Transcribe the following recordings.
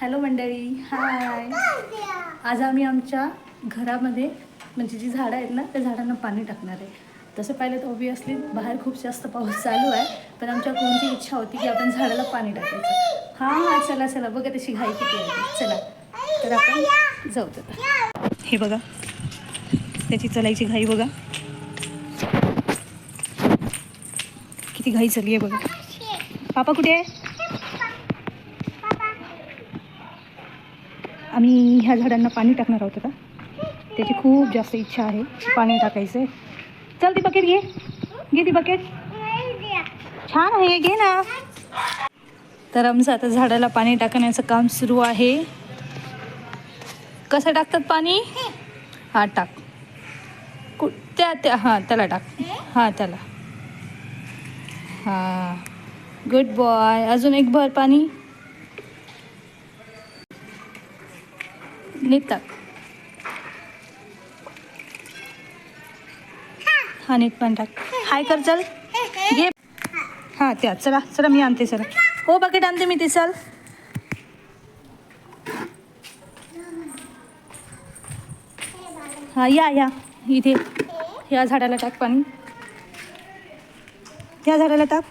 Hello मंडळी हाय. आज आम्ही आमच्या घरामध्ये म्हणजे जी झाडं आहेत ना त्या झाडांना पाणी टाकणार आहे. तसं पाहिलं तर ऑब्वियसली बाहेर खूप जास्त पाऊस चालू आहे पण आमच्या कोणती इच्छा होती की आपण झाडाला पाणी टाकायचं. हां हां चला चला बघा तशी घाई किती आहे चला तर आपण जाऊ तर. हे बघा त्याची चलायची घाई बघा. किती घाई चालली आहे बघा. पापा कुठे आहे? आम्ही ह्या झाडांना पाणी टाकणार आहोत आता. त्याची खूप जास्त इच्छा आहे पाणी टाकायचं. आहे चल ती बकेट घे. घे ती बकेट छान आहे घे ना. तर आमचं आता झाडाला पाणी टाकण्याचं काम सुरू आहे. कसं टाकतात पाणी? हां टाक. कु त्या त्या हां त्याला टाक. हां त्याला. हां. गुड बॉय अजून एक भर पाणी. नीट हा नीट पण टाक. हाय कर चल. घे. हां त्या चला चला मी आणते चला. हो बकेट आणते मी ते चल. हां या या. इथे. या झाडाला टाक पाणी. या झाडाला टाक.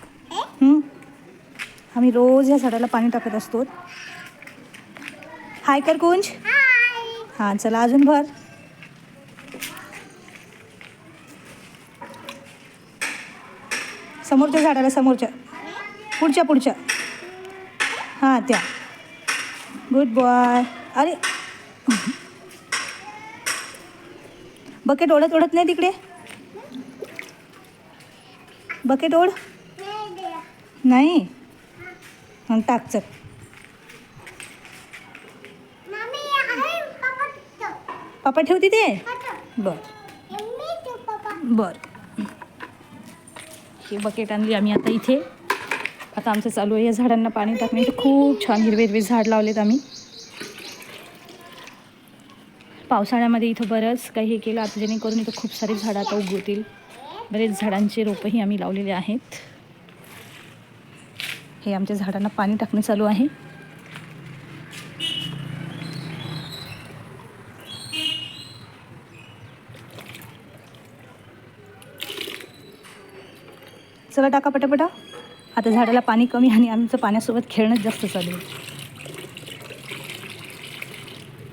आम्ही रोज या झाडाला पाणी टाकत असतो. हाय कर कुंज. हां चला अजून भर. समोरच्या झाडाला समोरच्या. पुढच्या पुढच्या. हां त्या. गुड बॉय अरे. बकेट ओढत ओढत नाही तिकडे? बकेट ओढ. नाही टाक चल. पापा ठेवते ते? बर. बर. ही बकेट आणली आम्ही आता इथे. आता आमचं चालू आहे. या झाडांना पाणी टाकणे खूप छान हिरवे हिरवे झाड लावलेत आम्ही. पावसाळ्यामध्ये इथं बरंच काही हे केलं आता जेणेकरून इथं खूप सारी झाडं आता उगवतील. बरेच झाडांचे रोपंही आम्ही लावलेले आहेत. हे आमच्या झाडांना पाणी टाकणे चालू आहे. चला टाका पटापटा. आता झाडाला पाणी कमी आणि आमचं पाण्यासोबत खेळणंच जास्त चालू आहे.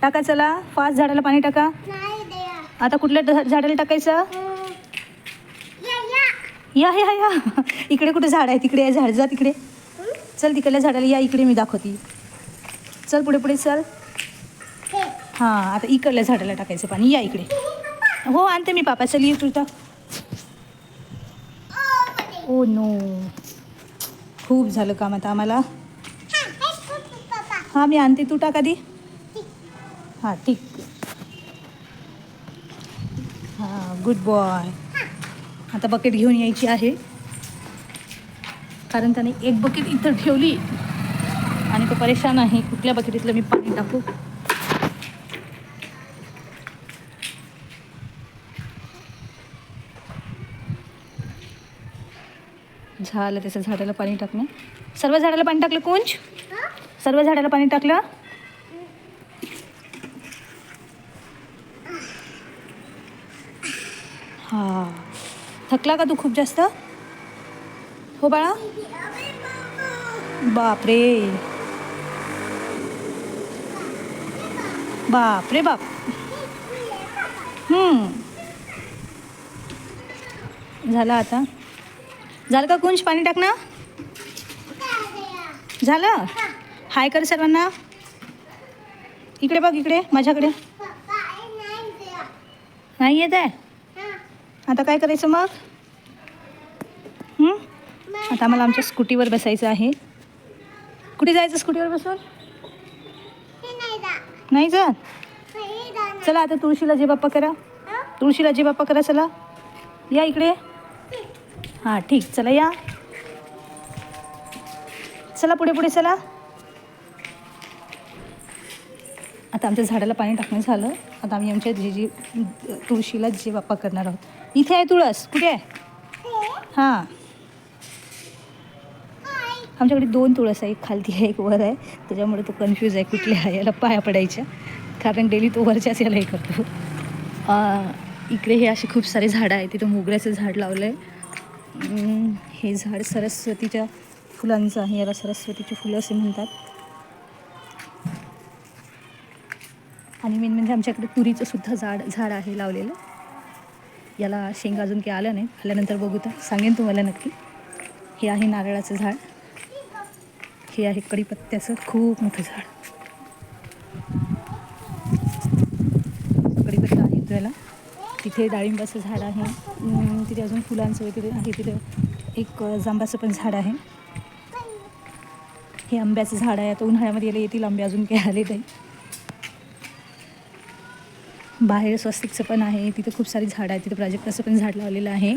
टाका चला फास्ट झाडाला पाणी टाका. आता कुठल्या झाडाला टाकायचं? या या. या इकडे कुठे झाड आहे? तिकडे आहे झाड. जा तिकडे. चल तिकडल्या झाडाला या इकडे मी दाखवते. चल पुढे पुढे चल. हां. आता इकडल्या झाडाला टाकायचं पाणी. या इकडे. हो आणते मी पापा. चल ये तुझा Oh, ओ नो खूप झालं काम आता आम्हाला. हां मी आणते. तू टाका दी हां ठीक. हां गुड बॉय आता बकेट घेऊन यायची आहे. कारण त्याने एक बकेट इथं ठेवली. आणि तो परेशान आहे. कुठल्या बकेटीतलं मी पाणी टाकू? झालं त्याचं झाडाला पाणी टाकणं. सर्व झाडाला पाणी टाकलं कुंज? सर्व झाडाला पाणी टाकलं? हा. थकला का तू खूप जास्त? हो बाळा? बापरे. बाप. रे बाप झालं आता? झालं का कुंज? पाणी टाकणं? झालं? हाय कर सर्वांना. इकडे बघ इकडे माझ्याकडे. नाही येत आहे? आता काय करायचं मग? आता आम्हाला आमच्या स्कूटीवर बसायचं आहे. कुठे जायचं स्कूटीवर बसून? नाही जात. चला आता तुळशीला जे बाप्पा करा. तुळशीला जे बाप्पा करा चला. या इकडे. हां ठीक. चला या. चला पुढे पुढे चला. आता आमच्या झाडाला पाणी टाकणं झालं. आता आम्ही आमच्या जे जी तुळशीला जे बाप्पा करणार आहोत. इथे आहे तुळस. कुठे आहे? हां. आमच्याकडे दोन तुळस आहे. एक खालती आहे एक वर आहे. त्याच्यामुळे तो कन्फ्यूज आहे कुठल्या आहे. याला पाया पडायच्या. कारण डेली तो वरच्याच याला हे करतो. इकडे हे असे खूप सारे झाडं आहेत. तिथं मोगऱ्याचं झाड लावलं आहे हे झाड सरस्वतीच्या फुलांचं आहे. याला सरस्वतीची फुलं असे म्हणतात. आणि मेन म्हणजे आमच्याकडे तुरीचं सुद्धा झाड झाड आहे लावलेलं. याला शेंगा अजून काही आलं नाही आल्यानंतर बघू तर सांगेन तुम्हाला नक्की. हे आहे नारळाचं झाड. हे आहे कढीपत्त्याचं खूप मोठं झाड. कडीपत्ता आहे त्याला. तिथे डाळिंबाचं झाड आहे. तिथे अजून फुलांचं वगैरे आहे. तिथे एक जांबाचं पण झाड आहे. हे आंब्याचं झाड आहे. आता उन्हाळ्यामध्ये याला येतील आंबे अजून काही आले नाही. बाहेर स्वस्तिकचं पण आहे. तिथे खूप सारी झाडं आहेत. तिथे प्राजक्ताचं पण झाड लावलेलं आहे.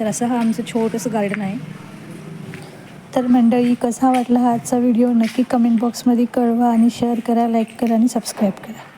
तर असं हा आमचं छोटंसं गार्डन आहे. तर मंडळी कसा वाटला हा आजचा व्हिडिओ? नक्की कमेंट बॉक्समध्ये कळवा आणि शेअर करा लाईक करा आणि सबस्क्राईब करा.